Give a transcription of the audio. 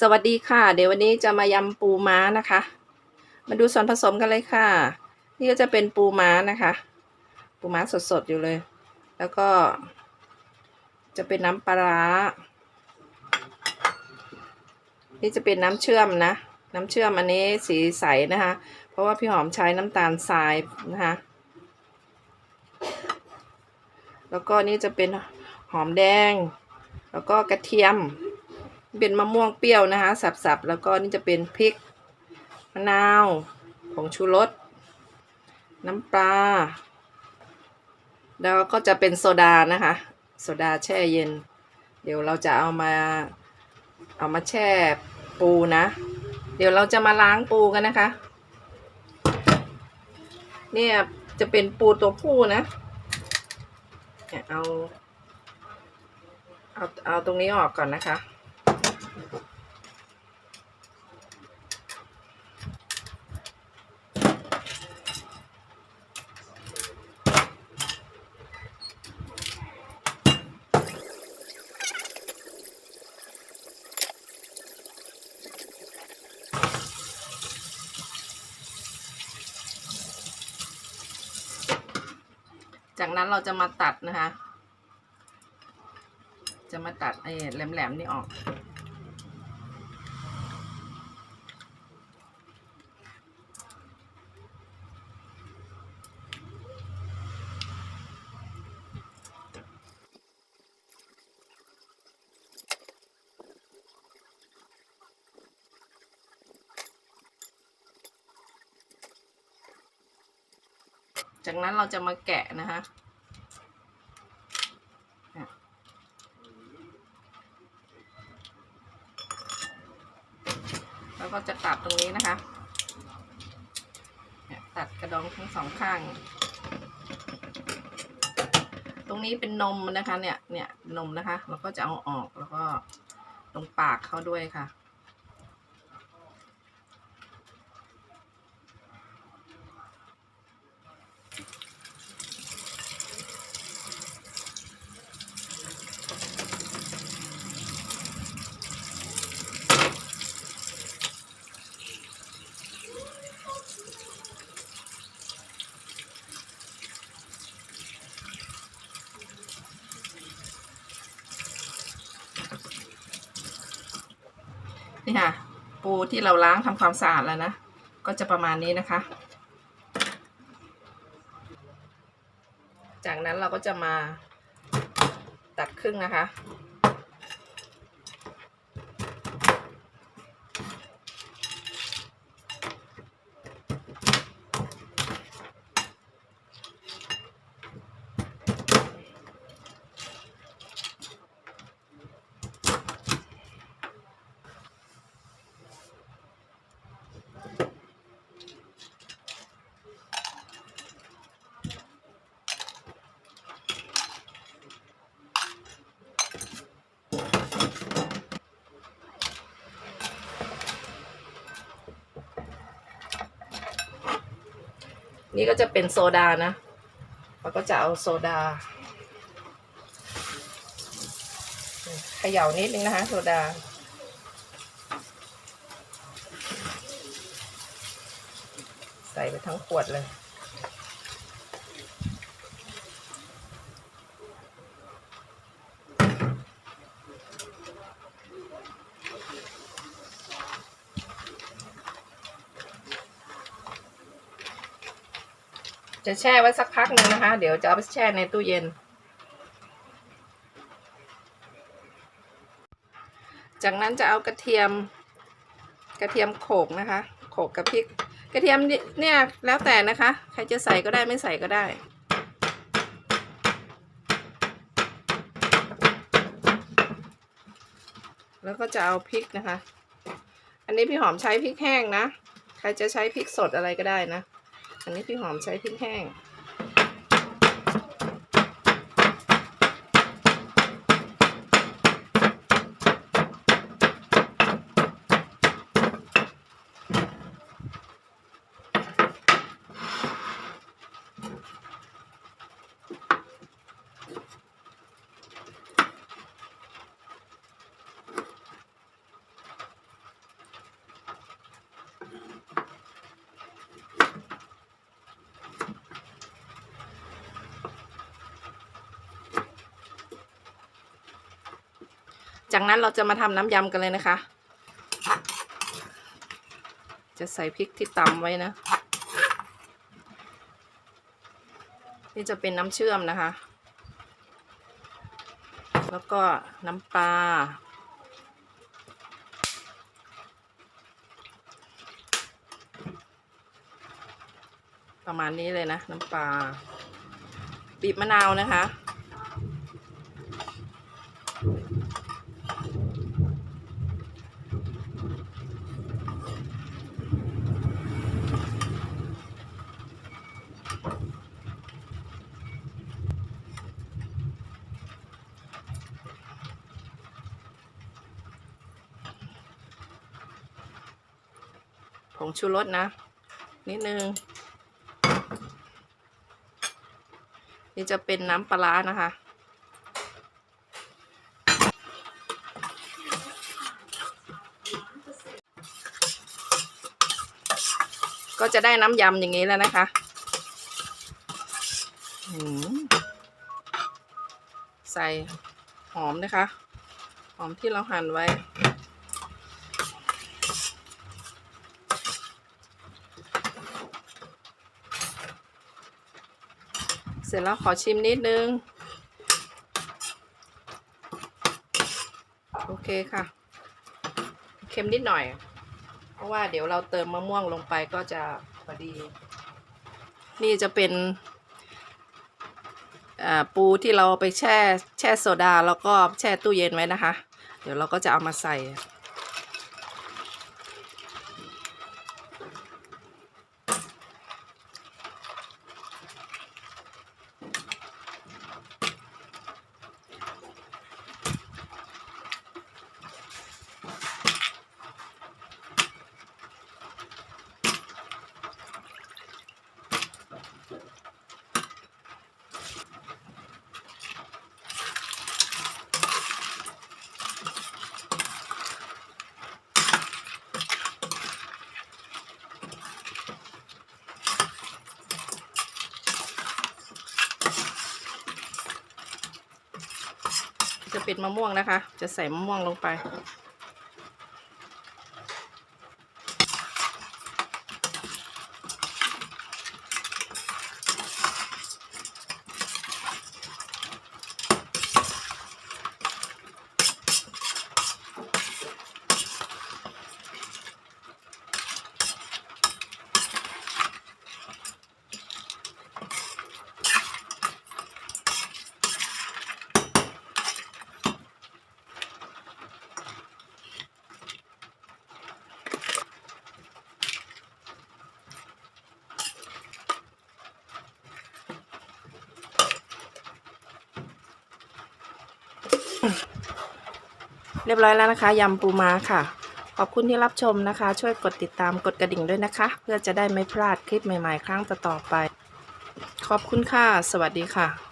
สวัสดีค่ะ เดี๋ยววันนี้จะมายำปูม้านะคะ มาดูส่วนผสมกันเลยค่ะ นี่ก็จะเป็นปูม้านะคะ ปูม้าสดๆอยู่เลย แล้วก็ จะเป็นน้ำปลาร้านี่จะเป็นน้ำเชื่อมนะ น้ำเชื่อมอันนี้สีใสนะคะ เพราะว่าพี่หอมใช้น้ำตาลทรายนะคะ แล้วก็นี่จะเป็นหอมแดง แล้วก็กระเทียม เป็นมะม่วงเปรี้ยวนะคะ สับๆ แล้วก็นี่จะเป็นพริกมะนาวผงชูรสน้ำปลา แล้วก็จะเป็นโซดานะคะ โซดาแช่เย็น เดี๋ยวเราจะเอามาเอามาแช่ปูนะ เดี๋ยวเราจะมาล้างปูกันนะคะ เนี่ยจะเป็นปูตัวผู้นะเนี่ยเอาเอาเอาตรงนี้ออกก่อนนะคะ จากนั้นเราจะมาตัดนะคะ จะมาตัดไอ้แหลมๆนี่ออก จากนั้นเราจะมาแกะนะคะแล้วก็จะตัดตรงนี้นะคะตัดกระดองทั้งสองข้าง ตรงนี้เป็นนมนะคะเนี่ยเนี่ยนมนะคะ เราก็จะเอาออกแล้วก็ตรงปากเขาด้วยค่ะ นี่ค่ะ ปูที่เราล้างทำความสะอาดแล้วนะ ก็จะประมาณนี้นะคะ จากนั้นเราก็จะมาตัดครึ่งนะคะ นี่ก็จะเป็นโซดานะเราก็จะเอาโซดาเขย่านิดนึงนะคะโซดา ใส่ไปทั้งขวดเลย จะแช่ไว้สักพักหนึ่งนะคะ เดี๋ยวจะเอาไปแช่ในตู้เย็น จากนั้นจะเอากระเทียมกระเทียมโขกนะคะ โขกกับพริก กระเทียมเนี่ยแล้วแต่นะคะ ใครจะใส่ก็ได้ไม่ใส่ก็ได้แล้วก็จะเอาพริกนะคะ อันนี้พี่หอมใช้พริกแห้งนะ ใครจะใช้พริกสดอะไรก็ได้นะ อันนี้พี่หอมใช้พริกแห้ง จากนั้นเราจะมาทำน้ำยำกันเลยนะคะ จะใส่พริกที่ตำไว้นะ นี่จะเป็นน้ำเชื่อมนะคะ แล้วก็น้ำปลาประมาณนี้เลยนะ น้ำปลาบีบมะนาวนะคะ งชูรสนะ นิดนึง นี่จะเป็นน้ำปลานะคะ ก็จะได้น้ำยำอย่างนี้แล้วนะคะใส่หอมนะคะ หอมที่เราหั่นไว้ ร็จแล้วขอชิมนิดนึง โอเคค่ะ เค็มนิดหน่อย เพราะว่าเดี๋ยวเราเติมมะม่วงลงไปก็จะพอดี นี่จะเป็นปูที่เราไปแช่แช่โซดาแล้วก็แช่ตู้เย็นไว้นะคะ เดี๋ยวเราก็จะเอามาใส่ จะเป็นมะม่วงนะคะ จะใส่มะม่วงลงไป เรียบร้อยแล้วนะคะยำปูม้าค่ะ ขอบคุณที่รับชมนะคะ ช่วยกดติดตามกดกระดิ่งด้วยนะคะ เพื่อจะได้ไม่พลาดคลิปใหม่ๆ ครั้งต่อๆไป ขอบคุณค่ะ สวัสดีค่ะ